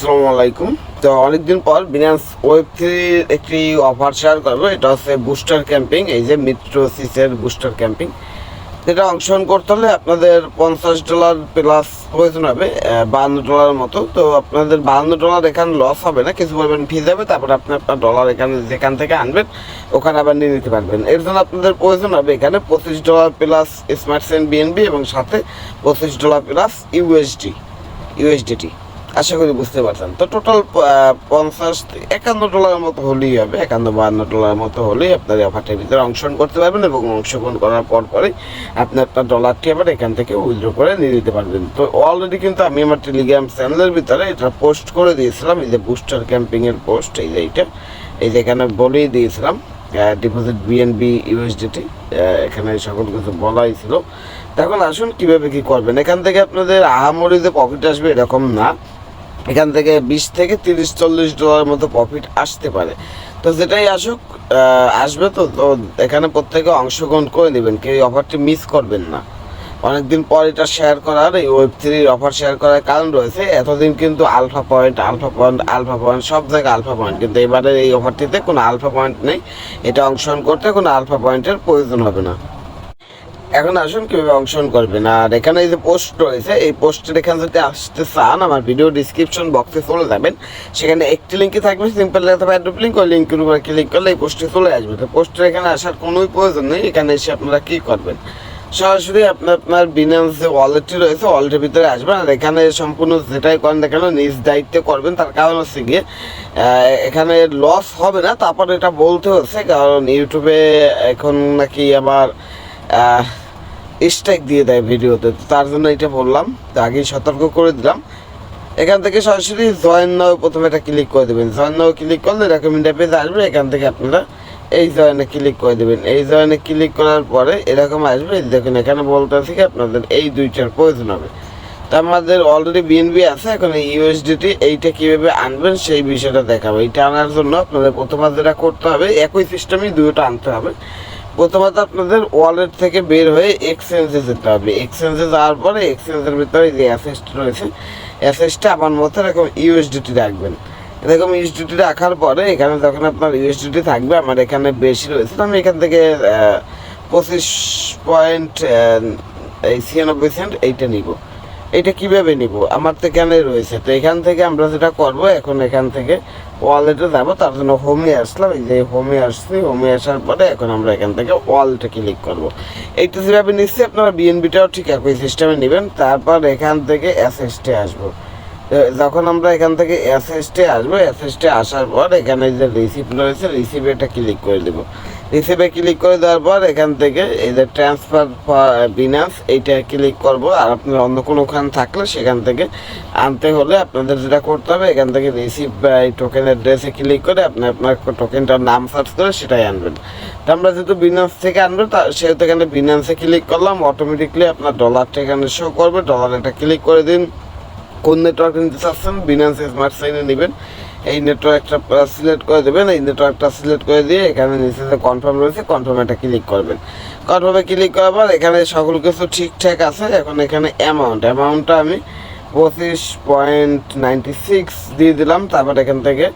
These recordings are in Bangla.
আসসালামু আলাইকুম। তো অনেকদিন পর বিনান্স ওয়েব থ্রির একটি অফার শেয়ার করব। এটা হচ্ছে বুস্টার ক্যাম্পিং এই যে মিত্র সিসের বুস্টার ক্যাম্পিং এটা অংশগ্রহণ করতে হলে আপনাদের পঞ্চাশ ডলার প্লাস প্রয়োজন হবে বাহান্ন ডলার মতো। তো আপনাদের বাহান্ন ডলার এখানে লস হবে না, কিছু পরিমাণ ফি যাবে, তারপর আপনি আপনার ডলার এখানে, যেখান থেকে আনবেন, ওখানে আবার নিয়ে নিতে পারবেন। এর জন্য আপনাদের প্রয়োজন হবে এখানে পঁচিশ dollar plus smart chain BNB এবং সাথে পঁচিশ ডলার প্লাস ইউএসডি ইউএসডিটি আশা করি বুঝতে পারছেন। তো টোটাল পঞ্চাশ, একান্ন ডলারের মতো হলেই হবে, একান্ন, বাহান্ন ডলারের মতো হলেই আপনার অফারটার ভিতরে অংশগ্রহণ করতে পারবেন এবং অংশগ্রহণ করার পর পরেই আপনি আপনার ডলারটি আবার এখান থেকে উইথড্র করে নিয়ে নিতে পারবেন। তো অলরেডি কিন্তু আমি আমার টেলিগ্রাম চ্যানেলের ভিতরে এটা পোস্ট করে দিয়েছিলাম, এই যে বুস্টার ক্যাম্পিংয়ের পোস্ট এই যে এইটা, এই যে এখানে বলেই দিয়েছিলাম ডিপোজিট বিএনবি ইউএসডিটি এখানে সকল কিছু বলাই ছিল। তখন আসুন কীভাবে কী করবেন? এখান থেকে আপনাদের আহামরি যে প্রফিট আসবে এরকম না। এখান থেকে বিশ থেকে তিরিশ, চল্লিশ ডলার মতো প্রফিট আসতে পারে। তো যেটাই আসুক আসবে তো তো এখানে প্রত্যেকে অংশগ্রহণ করে নেবেন, কেউ এই অফারটি মিস করবেন না। অনেকদিন পর এটা শেয়ার করার, এই ওয়েব থ্রির অফার শেয়ার করার কারণ রয়েছে, এতদিন কিন্তু alpha point alpha point alpha point সব জায়গায় আলফা পয়েন্ট কিন্তু এবারে এই অফারটিতে কোনো আলফা পয়েন্ট নেই। এটা অংশগ্রহণ করতে কোনো আলফা পয়েন্টের প্রয়োজন হবে না। এখন আসুন কীভাবে অংশগ্রহণ করবেন। আর এখানে এই যে পোস্ট রয়েছে, এই পোস্টের এখানে যদি আসতে চান, আমার ভিডিও ডিসক্রিপশন বক্সে চলে যাবেন। সেখানে একটি লিঙ্কে থাকবে সিম্পল থাকবে অ্যাড্রপ লিঙ্ক ওই লিঙ্কের উপরে ক্লিক করলে এই পোস্টে চলে আসবে। তো পোস্টের এখানে আসার কোনোই প্রয়োজন নেই, এখানে এসে আপনারা কী করবেন। সরাসরি আপনার আপনার বিনান্স যে ওয়ালেটটি রয়েছে ওয়ালেটের ভিতরে আসবেন। আর এখানে সম্পূর্ণ যেটাই করেন না কেন, নিজ দায়িত্বে করবেন। তার কারণ হচ্ছে গিয়ে এখানে লস হবে না, তারপর এটা বলতে হচ্ছে, কারণ ইউটিউবে এখন নাকি আবার স্ট্রাইক দিয়ে দেয় ভিডিওতে। তার জন্য এটা বললাম, তো আগেই সতর্ক করে দিলাম। এখান থেকে সরাসরি জয়েন নাও প্রথমে এটা ক্লিক করে দেবেন। জয়েন নাও ক্লিক করলে এরকম ইন্টারপেজ আসবে, এখান থেকে আপনারা এই জয়েনে ক্লিক করে দেবেন। এই জয়েনে ক্লিক করার পরে এরকম আসবে দেখুন, এখানে বলতে কি, আপনাদের এই দুইটার প্রয়োজন হবে। তা আমাদের অলরেডি বিএনবি আছে, এখন এই ইউএসডিটি এইটা কীভাবে আনবেন সেই বিষয়টা দেখাবো। এইটা আনার জন্য আপনাদের প্রথমে যেটা করতে হবে, একই সিস্টেমই দুটো আনতে হবে। প্রথমত আপনাদের ওয়ালেট থেকে বের হয়ে এক্সচেঞ্জে যেতে হবে। এক্সচেঞ্জে যাওয়ার পরে এক্সচেঞ্জের ভিতরে যে অ্যাসেসটা রয়েছে অ্যাসেসটা আমার মতো এরকম ইউএসডিটি রাখবেন। এরকম ইউএসডিটি রাখার পরে এখানে যখন আপনার ইউএসডিটি থাকবে, আমার এখানে বেশি রয়েছে। তো আমি এখান থেকে পঁচিশ পয়েন্ট এই ছিয়ানব্বই সেন্ট এইটা নিব। এটা কীভাবে নিব? আমার তো এখানে রয়েছে। তো এখান থেকে আমরা যেটা করব, এখন এখান থেকে ওয়ালেটে যাব। তার জন্য হোমে আসলাম। এই যে হোমে আসছি। হোমে আসার পরে এখন আমরা এখান থেকে ওয়ালেটে ক্লিক করব। এইটা যেভাবে নিচ্ছি, আপনারা বিএনবিটাও ঠিক একই সিস্টেমে নেবেন। তারপর এখান থেকে এসএসটি আসব। যখন আমরা এখান থেকে এসএসটি আসব এসএসটি আসার পর এখানে যে রিসিপ্ট রয়েছে রিসিভে এটা ক্লিক করে দেবো। রিসিভে ক্লিক করে দেওয়ার পর এখান থেকে এই যে ট্রান্সফার বিনান্স এইটা ক্লিক করব। আর আপনার অন্য কোনো ওখান থাকলে সেখান থেকে আনতে হলে আপনাদের যেটা করতে হবে, এখান থেকে রিসিভ বা এই টোকেনের ড্রেসে ক্লিক করে আপনি আপনার টোকেনটার নাম সার্চ করে সেটাই আনবেন। তো আমরা যেহেতু বিনান্স থেকে আনব, তা সেহেতু এখানে বিনান্সে ক্লিক করলাম অটোমেটিকলি আপনার ডলারটা এখানে শো করবে। ডলার এটা ক্লিক করে দিন। কোন নেটওয়ার্ক নিতে চাচ্ছেন বিনান্স স্মার্ট সাইনে নেবেন। এই নেটওয়ার্কটা সিলেক্ট করে দেবেন, এই নেটওয়ার্কটা সিলেক্ট করে দিয়ে এখানে নিচে যে কনফার্ম রয়েছে কনফার্মে একটা ক্লিক করবেন। কনফার্মে ক্লিক করার পর এখানে সকল কিছু ঠিকঠাক আছে, এখন এখানে অ্যামাউন্ট অ্যামাউন্টটা আমি পঁচিশ পয়েন্ট নাইনটি সিক্স দিয়ে দিলাম, তারপর এখান থেকে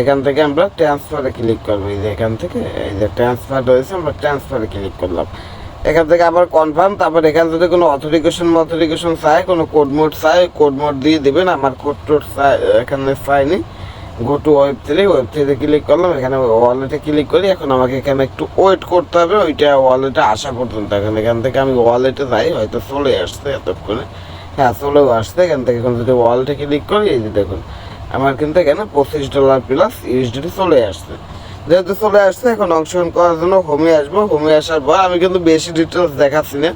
এখান থেকে আমরা ট্রান্সফারে ক্লিক করব। এই যে এখান থেকে, এই যে ট্রান্সফার রয়েছে আমরা ট্রান্সফারে ক্লিক করলাম। এখান থেকে আবার কনফার্ম তারপর এখানে যদি কোনো অথরিকেশন অথরিকেশন চাই কোনো কোড মোড চাই কোড মোড দিয়ে দেবেন, আমার কোড টোড চাই এখানে চাইনি go to web three web থ্রিতে ক্লিক করলাম, এখানে ওয়ালেটে ক্লিক করি, এখন আমাকে এখানে একটু ওয়েট করতে হবে, ওইটা ওয়ালেটে আসা পর্যন্ত। এখন এখান থেকে আমি ওয়ালেটে যাই, হয়তো চলে আসছে এতক্ষণে। হ্যাঁ চলেও আসছে, এখান থেকে এখন যদি ওয়ালেটে ক্লিক করি, এই যে দেখুন, আমার কিন্তু এখানে পঁচিশ ডলার প্লাস ইউএসডিটি চলে আসছে। যেহেতু চলে আসছে, এখন অংশগ্রহণ করার জন্য হোমে আসব। হোমে আসার পর আমি কিন্তু বেশি ডিটেলস দেখাচ্ছি না।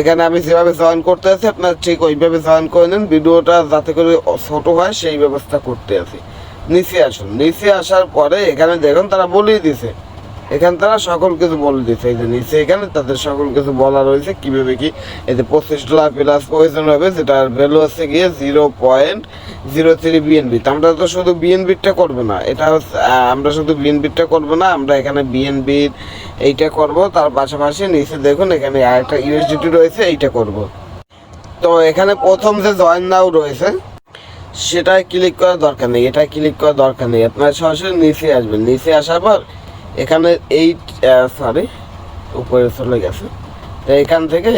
এখানে আমি যেভাবে জয়েন করতে আছি, আপনার ঠিক ওইভাবে জয়েন করে নিন। ভিডিওটা যাতে করে ছোট হয়, সেই ব্যবস্থা করতে আছি। নিচে আসুন। নিচে আসার পরে এখানে দেখুন তারা বলেই দিছে এখানে তারা সকল কিছু বলে দিচ্ছে এই যে নিচে এখানে তাদের সকল কিছু বলা রয়েছে। কীভাবে কি? এই যে পঁচিশ ডলার প্লাস প্রয়োজন হবে যেটার ভ্যালু হচ্ছে গিয়ে zero point zero three BNB আমরা তো শুধু বিএনবিটা করব না। এটা হচ্ছে আমরা শুধু বিএনবিটা করব না, আমরা এখানে বিএনবির এইটা করব। তার পাশাপাশি নিচে দেখুন এখানে আরেকটা ইউএসডিটি রয়েছে, এইটা করব। তো এখানে প্রথম যে জয়েন নাও রয়েছে সেটায় ক্লিক করার দরকার নেই এটায় ক্লিক করার দরকার নেই। আপনার সরাসরি নিচে আসবেন। নিচে আসার পর এখানে এই সরি উপরে চলে গেছে। তো এখান থেকে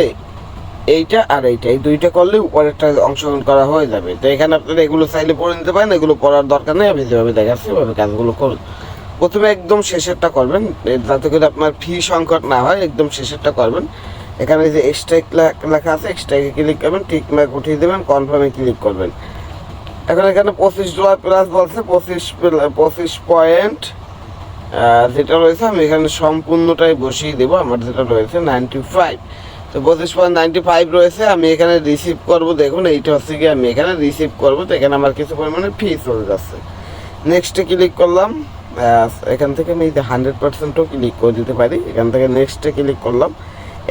এইটা আর এইটা, এই দুইটা করলে উপরেরটা অংশগ্রহণ করা হয়ে যাবে। তো এখানে আপনারা এগুলো চাইলে পড়ে নিতে পারেন, এগুলো পড়ার দরকার নেই আমি যেভাবে দেখাচ্ছি ওইভাবে কাজগুলো করুন। প্রথমে একদম শেষেরটা করবেন যাতে করে আপনার ফি সংকট না হয়, একদম শেষেরটা করবেন। এখানে যে স্ট্রাইক লেখা আছে স্ট্রাইকে ক্লিক করবেন টিক মার্ক উঠিয়ে দেবেন কনফার্মে ক্লিক করবেন। এখন এখানে পঁচিশ ডলার প্লাস বলছে, পঁচিশ পঁচিশ পয়েন্ট। যেটা রয়েছে, আমি এখানে সম্পূর্ণটাই বসিয়ে দেবো, আমার যেটা রয়েছে নাইনটি ফাইভ তো পঁচিশ পয়েন্ট নাইনটি ফাইভ রয়েছে, আমি এখানে রিসিভ করব, দেখুন, এইটা হচ্ছে কি আমি এখানে রিসিভ করব, তো এখানে আমার কিছু পরিমাণে ফি চলে যাচ্ছে। নেক্সটে ক্লিক করলাম এখান থেকে আমি হান্ড্রেড পার্সেন্টও ক্লিক করে দিতে পারি, এখান থেকে নেক্সটে ক্লিক করলাম।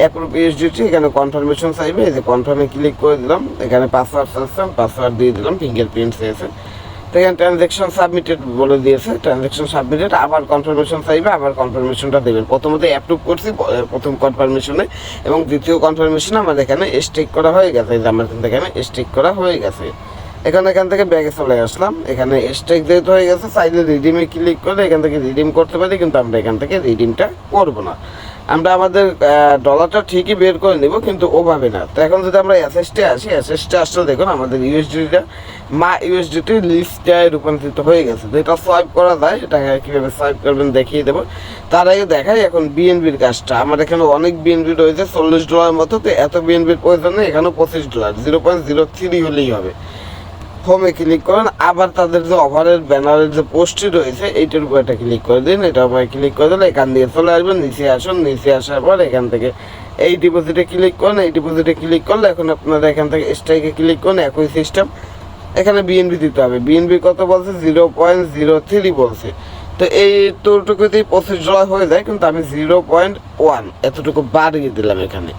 অ্যাপ্রুভ ইউএসডিটি এখানে কনফার্মেশন চাইবে, এই যে কনফার্মে ক্লিক করে দিলাম, এখানে পাসওয়ার্ড চাচ্ছে পাসওয়ার্ড দিয়ে দিলাম ফিঙ্গারপ্রিন্ট চেয়েছে তো এখানে ট্রানজ্যাকশন সাবমিটেড বলে দিয়েছে ট্রানজ্যাকশন সাবমিটেড আবার কনফার্মেশন চাইবে, আবার কনফার্মেশনটা দেবেন প্রথমত অ্যাপ্রুভ করছি প্রথম কনফার্মেশনে এবং দ্বিতীয় কনফার্মেশনে আমার এখানে স্টেক করা হয়ে গেছে যে আমার কিন্তু এখানে স্টেক করা হয়ে গেছে। এখানে এখান থেকে ব্যাগে চলে আসলাম। এখানে স্টেক যেহেতু হয়ে গেছে, চাইলে রিডিমে ক্লিক করে এখান থেকে রিডিম করতে পারি, কিন্তু আমরা এখান থেকে রিডিমটা করব না। আমরা আমাদের ডলারটা ঠিকই বের করে নেব, কিন্তু ওভাবে না। তো এখন যদি আমরা এসএসটি আসি এসএসটি আসলে দেখুন আমাদের ইউএসডিটা মা ইউএসডিটি লিস্টটায় রূপান্তরিত হয়ে গেছে। তো এটা সোয়াইপ করা যায় এটা কীভাবে সোয়াইপ করবেন দেখিয়ে দেবো। তার আগে দেখাই এখন বিএনবির কাজটা। আমার এখানে অনেক বিএনবি রয়েছে, চল্লিশ ডলার মতো, তো এত বিএনবির প্রয়োজন নেই, এখানেও পঁচিশ dollar zero point zero three হলেই হবে। হোমে ক্লিক করেন, আবার তাদের যে ওভারের ব্যানারের যে পোস্টটি রয়েছে, এইটার উপর একটা ক্লিক করে দিন, এটা উপরে ক্লিক করে দিলে এখান দিয়ে চলে আসবেন, নিচে আসুন, নিচে আসার পর এখান থেকে এই ডিপোজিটে ক্লিক করুন, এই ডিপোজিটে ক্লিক করলে এখন আপনারা এখান থেকে স্ট্রাইকে ক্লিক করুন, একই সিস্টেম এখানে বিএনবি দিতে হবে। বিএনবি কত বলছে? জিরো পয়েন্ট জিরো থ্রি বলছে। তো এই তোরটুকুতেই পঁচিশ ডলার হয়ে যায়, কিন্তু আমি জিরো পয়েন্ট ওয়ান এতটুকু বাড়িয়ে দিলাম এখানে।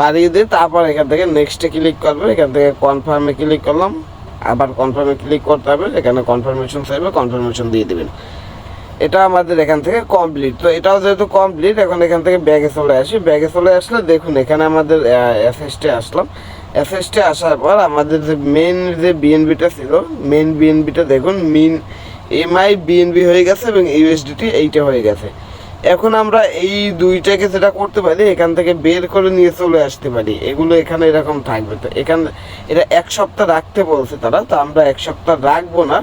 বাড়িয়ে দিয়ে তারপর এখান থেকে নেক্সটে ক্লিক করবে এখান থেকে কনফার্মে ক্লিক করলাম। আবার কনফার্মে ক্লিক করতে হবে এখানে কনফার্মেশন চাইবে কনফার্মেশন দিয়ে দেবেন। এটা আমাদের এখান থেকে কমপ্লিট তো এটাও যেহেতু কমপ্লিট এখন এখান থেকে ব্যাগে চলে আসি। ব্যাগে চলে আসলে দেখুন, এখানে আমাদের এসএসটি আসলাম। এসএসটি আসার পর আমাদের যে মেন যে বিএনবিটা ছিল মেন বিএনবিটা দেখুন মিন এমআই বিএনবি হয়ে গেছে এবং ইউএসডিটি এইটা হয়ে গেছে। এখন আমরা এই দুইটাকে যেটা করতে পারি, এখান থেকে বের করে নিয়ে চলে আসতে পারি। এগুলো এখানে এরকম থাকবে। তো এখানে, এটা এক সপ্তাহ রাখতে বলছে তারা, তো আমরা এক সপ্তাহ রাখব না।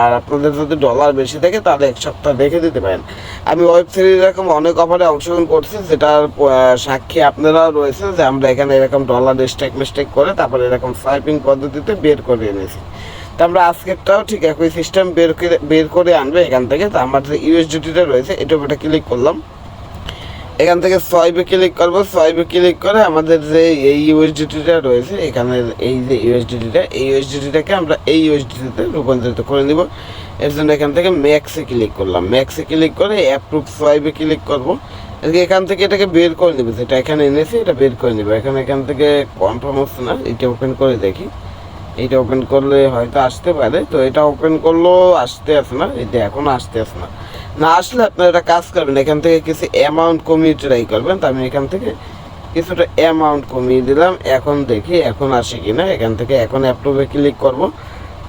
আর আপনাদের যদি ডলার বেশি থাকে, তাহলে এক সপ্তাহ রেখে দিতে পারেন। আমি ওয়েব সিরিজ এরকম অনেক অফারে অংশগ্রহণ করছি, যেটার সাক্ষী আপনারাও রয়েছে যে আমরা এখানে এরকম ডলার স্টেক মিস্টেক করে তারপরে এরকম সাইপিং পদ্ধতিতে বের করে এনেছি। আমরা আজকেরটাও ঠিক একই সিস্টেম বের করে বের করে আনবে এখান থেকে। তো আমার যে ইউএসডিটিটা রয়েছে এটা উপরে ক্লিক করলাম। এখান থেকে সোয়াইপে ক্লিক করব। সোয়াইপে ক্লিক করে আমাদের যে এই ইউএসডিটিটা রয়েছে, এখানে এই যে ইউএস ইউএসডিটিটা এই ইউএসডিটিটাকে আমরা এই ইউএস ইউএসডিটিতে রূপান্তরিত করে নিব। এর জন্য এখান থেকে ম্যাক্সে ক্লিক করলাম। ম্যাক্সে ক্লিক করে অ্যাপ্রুভ সোয়াইপে ক্লিক করব। এখান থেকে এটাকে বের করে নেবে। যেটা এখানে এনেছি, এটা বের করে নেবে। এখানে এখান থেকে কনফার্ম হচ্ছে না এটা ওপেন করে দেখি। এইটা ওপেন করলে হয়তো আসতে পারে, তো এটা ওপেন করলেও আসতে আসে না এটা এখন আসতে আসে না। না আসলে আপনারা এটা কাজ করবেন, এখান থেকে কিছু অ্যামাউন্ট কমিয়ে ট্রাই করবেন, তো আমি এখান থেকে কিছুটা অ্যামাউন্ট কমিয়ে দিলাম, এখন দেখি এখন আসে কি না এখান থেকে এখন অ্যাপ্রুভে ক্লিক করব।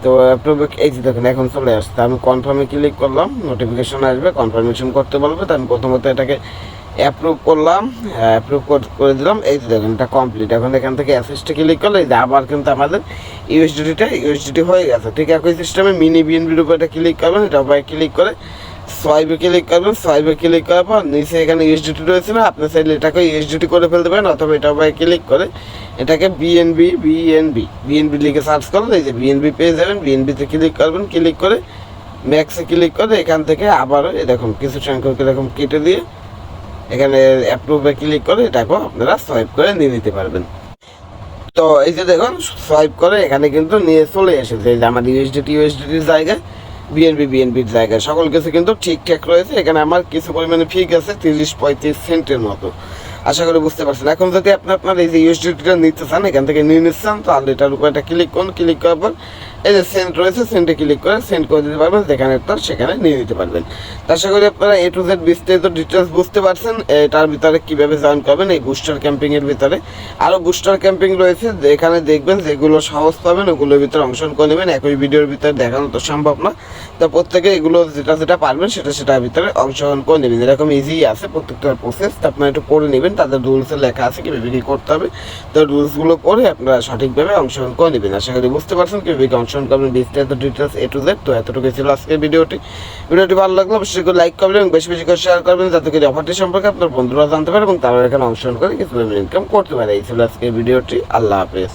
তো অ্যাপ্রুভে এই যে দেখুন, এখন চলে আসছে, আমি কনফার্মে ক্লিক করলাম নোটিফিকেশন আসবে কনফার্মেশন করতে বলবে, তো আমি প্রথমত এটাকে অ্যাপ্রুভ করলাম অ্যাপ্রুভ করে দিলাম। এই তো দেখুন, এটা কমপ্লিট এখন এখান থেকে অ্যাসেসটা ক্লিক করলে এই যে আবার কিন্তু আমাদের ইউএসডিটিটা ইউএসডিটি হয়ে গেছে। ঠিক একই সিস্টেমে মিনি বিএনবির উপর এটা ক্লিক করবেন, এটা উপরে ক্লিক করে সোয়াইপে ক্লিক করবেন। সোয়াইপে ক্লিক করার পর নিচে এখানে ইউএসডিটি রয়েছে না, আপনি চাইলে এটাকে ইউএসডিটি করে ফেলতে পারেন, অথবা এটা উপরে ক্লিক করে এটাকে বিএনবি বিএনবি বিএনবি লিখে সার্চ করলে এই যে বিএনবি পেয়ে যাবেন বিএনবিতে ক্লিক করবেন ক্লিক করে ম্যাক্সে ক্লিক করে এখান থেকে আবারও এরকম কিছু সংখ্যক এরকম কেটে দিয়ে এখানে অ্যাপ্রুভে ক্লিক করে এটাকেও আপনারা সোয়াইপ করে নিয়ে নিতে পারবেন। তো এই যে দেখুন সোয়াইপ করে এখানে কিন্তু নিয়ে চলে এসেছে। এই যে আমার ইউএসডিটি ইউএসডিটির জায়গায় বিএনবি বিএনপির জায়গায়। সকল কিছু কিন্তু ঠিকঠাক রয়েছে। এখানে আমার কিছু পরিমাণে ফি গেছে তিরিশ পঁয়ত্রিশ সেন্টের মতো। আশা করি বুঝতে পারছেন। এখন যদি আপনি আপনার এই যে ইউএসডিটিটা নিতে চান, এখান থেকে নিয়ে নিচ্ছেন তাহলে এটার উপর একটা ক্লিক করুন। ক্লিক করার পর এই যে সেন্ড রয়েছে সেন্ডে ক্লিক করে সেন্ড করে দিতে পারবেন, যেখানে আপনার সেখানে নিয়ে নিতে পারবেন। আশা করি আপনারা এ টু জেড বিস্তারিত ডিটেলস বুঝতে পারছেন এটার ভিতরে কীভাবে জয়েন করবেন, এই বুস্টার ক্যাম্পিং এর ভিতরে। আরও বুস্টার ক্যাম্পিং রয়েছে এখানে দেখবেন যেগুলো সহজ পাবেন, ওগুলোর ভিতরে অংশগ্রহণ করে নেবেন। একই ভিডিওর ভিতরে দেখানো তো সম্ভব না। তো প্রত্যেকে এগুলো যেটা যেটা পারবেন, সেটা সেটার ভিতরে অংশগ্রহণ করে নেবেন। এরকম ইজি আছে প্রত্যেকটার প্রসেস আপনারা একটু পড়ে নেবেন, তাদের রুলসে লেখা আছে কীভাবে কী করতে হবে। তো রুলসগুলো পড়ে আপনারা সঠিকভাবে অংশগ্রহণ করে নেবেন। আশা করি বুঝতে পারছেন কীভাবে কী অংশগ্রহণ করবেন বিস্তারিত ডিটেলস এ টু জেড তো এতটুকু ছিল আজকের ভিডিওটি। ভিডিওটি ভালো লাগলে অবশ্যই করে লাইক করবেন এবং বেশি বেশি করে শেয়ার করবেন যাতে করে অফারটি সম্পর্কে আপনার বন্ধুরা জানতে পারে এবং তারা এখানে অংশগ্রহণ করে কিছু ইনকাম করতে পারে। এই ছিল আজকের ভিডিওটি। আল্লাহ হাফেজ।